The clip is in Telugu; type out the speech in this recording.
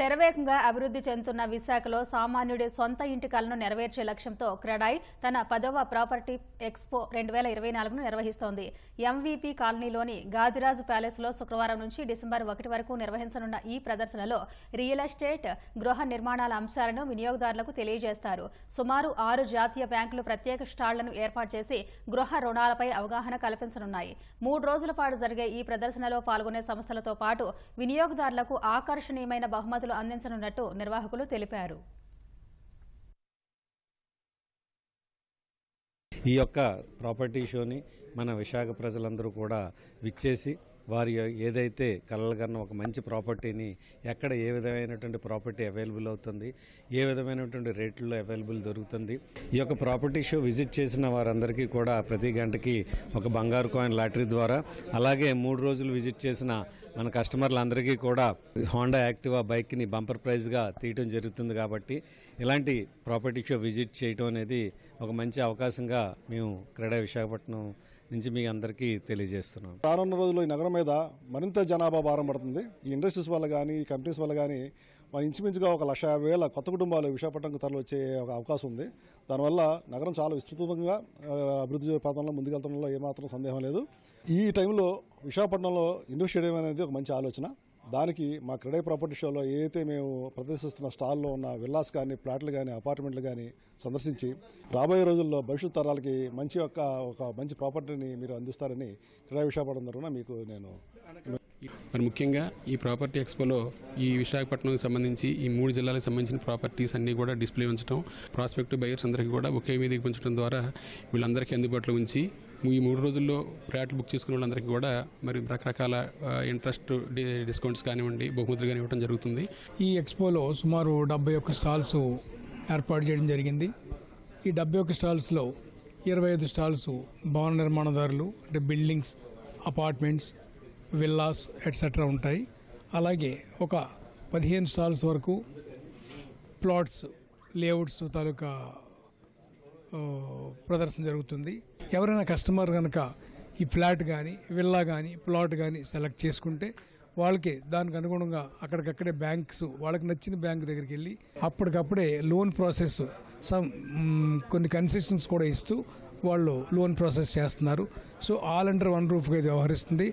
శరవేగంగా అభివృద్ధి చెందుతున్న విశాఖలో సామాన్యుడి సొంత ఇంటి కలను నెరవేర్చే లక్ష్యంతో క్రెడాయ్ తన పదవ ప్రాపర్టీ ఎక్స్పో రెండు వేల ఇరవై నాలుగును నిర్వహిస్తోంది. ఎంవీపీ కాలనీలోని గాదిరాజు ప్యాలెస్లో శుక్రవారం నుంచి డిసెంబర్ ఒకటి వరకు నిర్వహించనున్న ఈ ప్రదర్శనలో రియల్ ఎస్టేట్ గృహ నిర్మాణాల అంశాలను వినియోగదారులకు తెలియజేస్తారు. సుమారు ఆరు జాతీయ బ్యాంకులు ప్రత్యేక స్టాళ్ళను ఏర్పాటు చేసి గృహ రుణాలపై అవగాహన కల్పించనున్నాయి. మూడు రోజుల పాటు జరిగే ఈ ప్రదర్శనలో పాల్గొనే సంస్థలతో పాటు వినియోగదారులకు ఆకర్షణీయమైన బహుమతులు అందించనున్నట్టు నిర్వాహకులు తెలిపారు. ఈ యొక్క ప్రాపర్టీ షోని మన విశాఖ ప్రజలందరూ కూడా విచ్చేసి వారి ఏదైతే కలలుగన్న ఒక మంచి ప్రాపర్టీని ఎక్కడ ఏ విధమైనటువంటి ప్రాపర్టీ అవైలబుల్ అవుతుంది ఏ విధమైనటువంటి రేట్లలో అవైలబుల్ దొరుకుతుంది ఈ యొక్క ప్రాపర్టీ షో విజిట్ చేసిన వారందరికీ కూడా ప్రతి గంటకి ఒక బంగారు కాయిన్ లాటరీ ద్వారా అలాగే మూడు రోజులు విజిట్ చేసిన మన కస్టమర్లందరికీ కూడా హోండా యాక్టివా బైక్ని బంపర్ ప్రైజ్గా తీయటం జరుగుతుంది కాబట్టి ఇలాంటి ప్రాపర్టీ షో విజిట్ చేయటం అనేది ఒక మంచి అవకాశంగా మేము క్రీడా విశాఖపట్నం నుంచి మీ అందరికీ తెలియజేస్తున్నాం. రానున్న రోజుల్లో ఈ నగరం మీద మరింత జనాభా భారం పడుతుంది. ఈ ఇండస్ట్రీస్ వల్ల కానీ ఈ కంపెనీస్ వల్ల కానీ మన ఇంచుమించుగా ఒక లక్ష యాభై వేల కొత్త కుటుంబాలు విశాఖపట్నంకు తరలివచ్చే ఒక అవకాశం ఉంది. దానివల్ల నగరం చాలా విస్తృతంగా అభివృద్ధి ప్రాంతంలో ముందుకెళ్తడంలో ఏమాత్రం సందేహం లేదు. ఈ టైంలో విశాఖపట్నంలో ఇన్వెస్ట్ చేయడం అనేది ఒక మంచి ఆలోచన. దానికి మా క్రెడై ప్రాపర్టీ షోలో ఏదైతే మేము ప్రదర్శిస్తున్న స్టాల్లో ఉన్న విల్లాస్ కానీ ప్లాట్లు కానీ అపార్ట్మెంట్లు కానీ సందర్శించి రాబోయే రోజుల్లో భవిష్యత్ తరాలకి మంచి యొక్క ఒక మంచి ప్రాపర్టీని మీరు అందిస్తారని క్రీడా విశాఖపట్నం తరఫున మీకు నేను మరి ముఖ్యంగా ఈ ప్రాపర్టీ ఎక్స్పోలో ఈ విశాఖపట్నంకి సంబంధించి ఈ మూడు జిల్లాలకు సంబంధించిన ప్రాపర్టీస్ అన్నీ కూడా డిస్ప్లే ఉంచడం ప్రాస్పెక్టివ్ బయర్స్ అందరికీ కూడా ఒకే మీదకి ఉంచడం ద్వారా వీళ్ళందరికీ అందుబాటులో ఉంచి ఈ మూడు రోజుల్లో ఫ్లాట్లు బుక్ చేసుకున్న వాళ్ళందరికీ కూడా మరి రకరకాల ఇంట్రెస్ట్ డిస్కౌంట్స్ కానివ్వండి బహుమతులు కానీ ఇవ్వడం జరుగుతుంది. ఈ ఎక్స్పోలో సుమారు డెబ్బై ఒక్క స్టాల్స్ ఏర్పాటు చేయడం జరిగింది. ఈ డెబ్బై ఒక్క స్టాల్స్లో ఇరవై ఐదు స్టాల్స్ భవన నిర్మాణదారులు అంటే బిల్డింగ్స్ అపార్ట్మెంట్స్ విల్లాస్ ఎట్సెట్రా ఉంటాయి. అలాగే ఒక పదిహేను స్టాల్స్ వరకు ప్లాట్స్ లేఅవుట్స్ తాలూకా ప్రదర్శన జరుగుతుంది. ఎవరైనా కస్టమర్ కనుక ఈ ఫ్లాట్ కానీ విల్లా కానీ ప్లాట్ కానీ సెలెక్ట్ చేసుకుంటే వాళ్ళకి దానికి అనుగుణంగా అక్కడికక్కడే బ్యాంక్స్ వాళ్ళకి నచ్చిన బ్యాంక్ దగ్గరికి వెళ్ళి అప్పటికప్పుడే లోన్ ప్రాసెస్ సమ్ కొన్ని కన్సెషన్స్ కూడా ఇస్తూ వాళ్ళు లోన్ ప్రాసెస్ చేస్తున్నారు. సో ఆల్ అండర్ వన్ రూఫ్గా ఇది వ్యవహరిస్తుంది.